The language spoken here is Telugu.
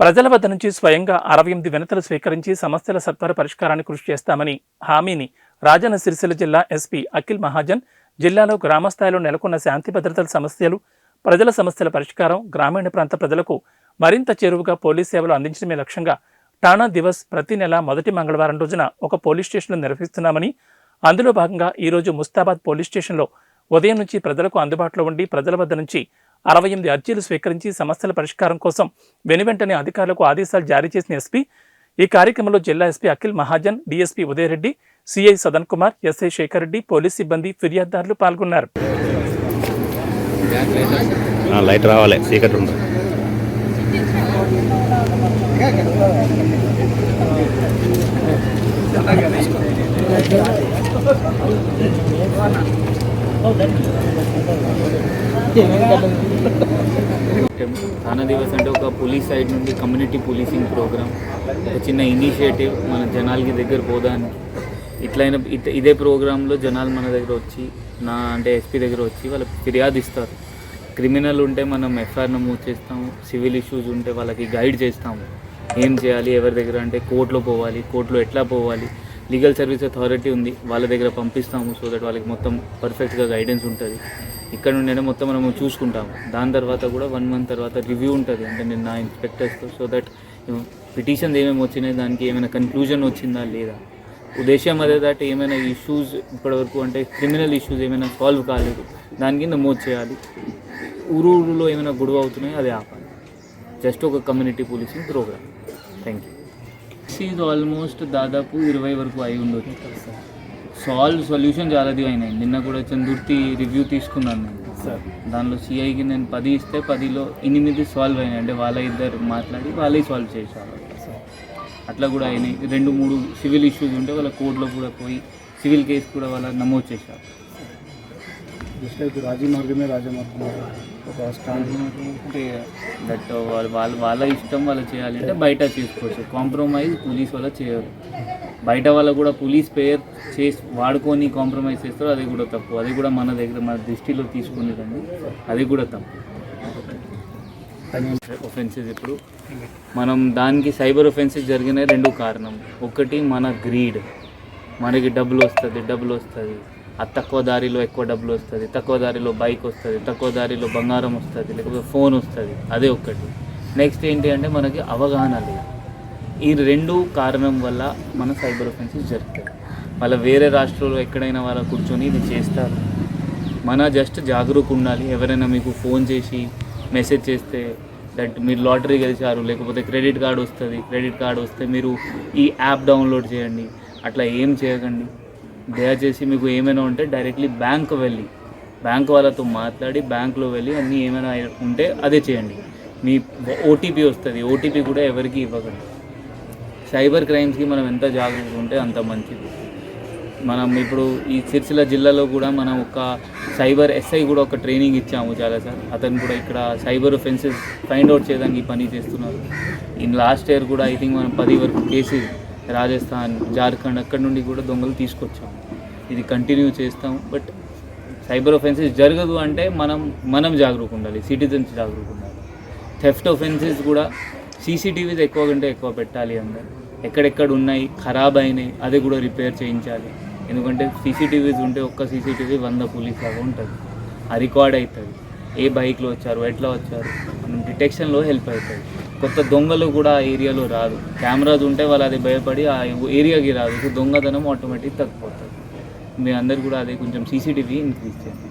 ప్రజల వద్ద నుంచి స్వయంగా అరవై ఎనిమిది వినతులు స్వీకరించి సమస్యల సత్వర పరిష్కారానికి కృషి చేస్తామని హామీని రాజన్న సిరిసిల్ల జిల్లా ఎస్పీ అఖిల్ మహాజన్ జిల్లాలో గ్రామస్థాయిలో నెలకొన్న శాంతి భద్రతల సమస్యలు ప్రజల సమస్యల పరిష్కారం గ్రామీణ ప్రాంత ప్రజలకు మరింత చేరువుగా పోలీస్ సేవలు అందించడమే లక్ష్యంగా టాణా దివస్ ప్రతి నెల మొదటి మంగళవారం రోజున ఒక పోలీస్ స్టేషన్లో నిర్వహిస్తున్నామని అందులో భాగంగా ఈరోజు ముస్తాబాద్ పోలీస్ స్టేషన్లో ఉదయం నుంచి ప్రజలకు అందుబాటులో ఉండి ప్రజల వద్ద నుంచి అరవై ఎనిమిది అర్జీలు స్వీకరించి సమస్యల పరిష్కారం కోసం వెనువెంటనే అధికారులకు ఆదేశాలు జారీ చేసిన ఎస్పీ ఈ కార్యక్రమంలో జిల్లా SP Akhil Mahajan DSP Udaya Reddy CI Sadan Kumar SI Shekar Reddy police సిబ్బంది ఫిర్యాదుదారులు పాల్గొన్నారు. లైట్ రావాలి చీకటి ఉండదు. థానా దివస్ అంటే ఒక పోలీస్ సైడ్ నుండి కమ్యూనిటీ పోలీసింగ్ ప్రోగ్రామ్. ఒక చిన్న ఇనిషియేటివ్ మన జనాలకి దగ్గర పోదానికి. ఇట్లయిన ఇదే ప్రోగ్రాంలో జనాలు మన దగ్గర వచ్చి నా అంటే ఎస్పీ దగ్గర వచ్చి వాళ్ళకి ఫిర్యాదు ఇస్తారు. క్రిమినల్ ఉంటే మనం ఎఫ్ఐఆర్ నమోదు చేస్తాము సివిల్ ఇష్యూస్ ఉంటే వాళ్ళకి గైడ్ చేస్తాము. ఏం చేయాలి ఎవరి దగ్గర అంటే కోర్టులో పోవాలి కోర్టులో ఎట్లా పోవాలి లీగల్ సర్వీస్ అథారిటీ ఉంది వాళ్ళ దగ్గర పంపిస్తాము సో దట్ వాళ్ళకి మొత్తం పర్ఫెక్ట్గా గైడెన్స్ ఉంటుంది. ఇక్కడ నుండి మొత్తం మనము చూసుకుంటాము. దాని తర్వాత కూడా వన్ మంత్ తర్వాత రివ్యూ ఉంటుంది అంటే నేను నా ఇన్స్పెక్టర్స్తో సో దట్ పిటిషన్స్ ఏమేమి వచ్చినాయి దానికి ఏమైనా కన్క్లూజన్ వచ్చిందా లేదా? ఉద్దేశం అదే దాట్ ఏమైనా ఇష్యూస్ ఇప్పటివరకు అంటే క్రిమినల్ ఇష్యూస్ ఏమైనా సాల్వ్ కాలేదు దానికి నమోదు చేయాలి. ఊరు ఊరులో ఏమైనా గొడవ అవుతున్నాయో అది ఆపాలి. జస్ట్ ఒక community policing programme thank you is almost దాదాపు ఇరవై వరకు అయి ఉండొచ్చు. సాల్వ్ సొల్యూషన్ చాలాది అయినాయి. నిన్న కూడా చందుర్తి రివ్యూ తీసుకున్నాను నేను. సార్. దానిలో సిఐకి నేను పది ఇస్తే పదిలో ఎనిమిది సాల్వ్ అయినాయి. అంటే వాళ్ళ ఇద్దరు మాట్లాడి వాళ్ళే సాల్వ్ చేశారు. అట్లా కూడా అయినాయి. రెండు మూడు సివిల్ ఇష్యూస్ ఉంటే వాళ్ళ కోర్టులో కూడా పోయి సివిల్ కేసు కూడా వాళ్ళ నమోదు చేశారు. జస్ట్ రాజీ మార్గమే రాజమార్గం ఒక స్టాండ్ అంటే దట్ uh, వాళ్ళ వాళ్ళ వాళ్ళ ఇష్టం వాళ్ళు చేయాలి అంటే బయట చేసుకోవచ్చు. కాంప్రమైజ్ పోలీస్ వల్ల చేయరు. బయట వాళ్ళ కూడా పోలీస్ పేరు చేసి వాడుకొని కాంప్రమైజ్ చేస్తారు. అది కూడా తప్పు. అది కూడా మన దగ్గర మన దృష్టిలో తీసుకునేదండి. అది కూడా తప్పు. ఒఫెన్సెస్ ఇప్పుడు మనం దానికి సైబర్ ఒఫెన్సెస్ జరిగిన రెండు కారణం. ఒకటి మన గ్రీడ్ మనకి డబ్బులు వస్తుంది డబ్బులు వస్తుంది. ఆ తక్కువ దారిలో ఎక్కువ డబ్బులు వస్తుంది తక్కువ దారిలో బైక్ వస్తుంది తక్కువ దారిలో బంగారం వస్తుంది లేకపోతే ఫోన్ వస్తుంది అదే ఒక్కటి. నెక్స్ట్ ఏంటి అంటే మనకి అవగాహన లేదు. ఈ రెండు కారణం వల్ల మన సైబర్ ఒఫెన్సెస్ జరుగుతాయి. వాళ్ళ వేరే రాష్ట్రంలో ఎక్కడైనా వాళ్ళ కూర్చొని ఇది చేస్తారు. మన జస్ట్ జాగ్రత్త ఉండాలి. ఎవరైనా మీకు ఫోన్ చేసి మెసేజ్ చేస్తే దట్ మీరు లాటరీ గెలిచారు లేకపోతే క్రెడిట్ కార్డు వస్తుంది క్రెడిట్ కార్డు వస్తే మీరు ఈ యాప్ డౌన్లోడ్ చేయండి. అట్లా ఏం చేయకండి. దయచేసి మీకు ఏమైనా ఉంటే డైరెక్ట్లీ బ్యాంక్ వెళ్ళి బ్యాంక్ వాళ్ళతో మాట్లాడి బ్యాంక్లో వెళ్ళి అన్నీ ఏమైనా ఉంటే అదే చేయండి. మీ ఓటీపీ వస్తుంది. ఓటీపీ కూడా ఎవరికి ఇవ్వకండి. సైబర్ క్రైమ్స్కి మనం ఎంత జాగ్రత్తగా ఉంటే అంత మంచిది. మనం ఇప్పుడు ఈ సిరిసిల్ల జిల్లాలో కూడా మనం ఒక సైబర్ ఎస్ఐ కూడా ఒక ట్రైనింగ్ ఇచ్చాము చాలా సార్ అతను కూడా ఇక్కడ సైబర్ ఫెన్సెస్ ఫైండ్ అవుట్ చేయడానికి పని చేస్తున్నారు. ఇన్ లాస్ట్ ఇయర్ కూడా ఐ థింక్ మనం పది వరకు కేసెస్ రాజస్థాన్ జార్ఖండ్ అక్కడ నుండి కూడా దొంగలు తీసుకొచ్చాం. ఇది కంటిన్యూ చేస్తాం. బట్ సైబర్ ఒఫెన్సెస్ జరగదు అంటే మనం మనం జాగ్రత్త ఉండాలి. సిటిజన్స్ జాగ్రత్త ఉండాలి. థెఫ్ట్ ఒఫెన్సెస్ కూడా సీసీటీవీస్ ఎక్కువ కంటే ఎక్కువ పెట్టాలి అందరు. ఎక్కడెక్కడ ఉన్నాయి ఖరాబ్ అయినాయి అది కూడా రిపేర్ చేయించాలి. ఎందుకంటే సీసీటీవీస్ ఉంటే ఒక్క సీసీటీవీ వంద పోలీస్ లాగా ఉంటుంది. అది రికార్డ్ అవుతుంది ఏ బైక్లో వచ్చారు ఎట్లా వచ్చారు? మనం డిటెక్షన్లో హెల్ప్ అవుతుంది కొత్త దొంగలు కూడా ఆ ఏరియాలో రాదు. కెమెరాస్ ఉంటే వాళ్ళు అది భయపడి ఆ ఏరియాకి రాదు. దొంగతనం ఆటోమేటిక్ తగ్గిపోతుంది. మీ అందరు కూడా అదే కొంచెం సీసీటీవీ ఇంక్రీజ్ చేయండి.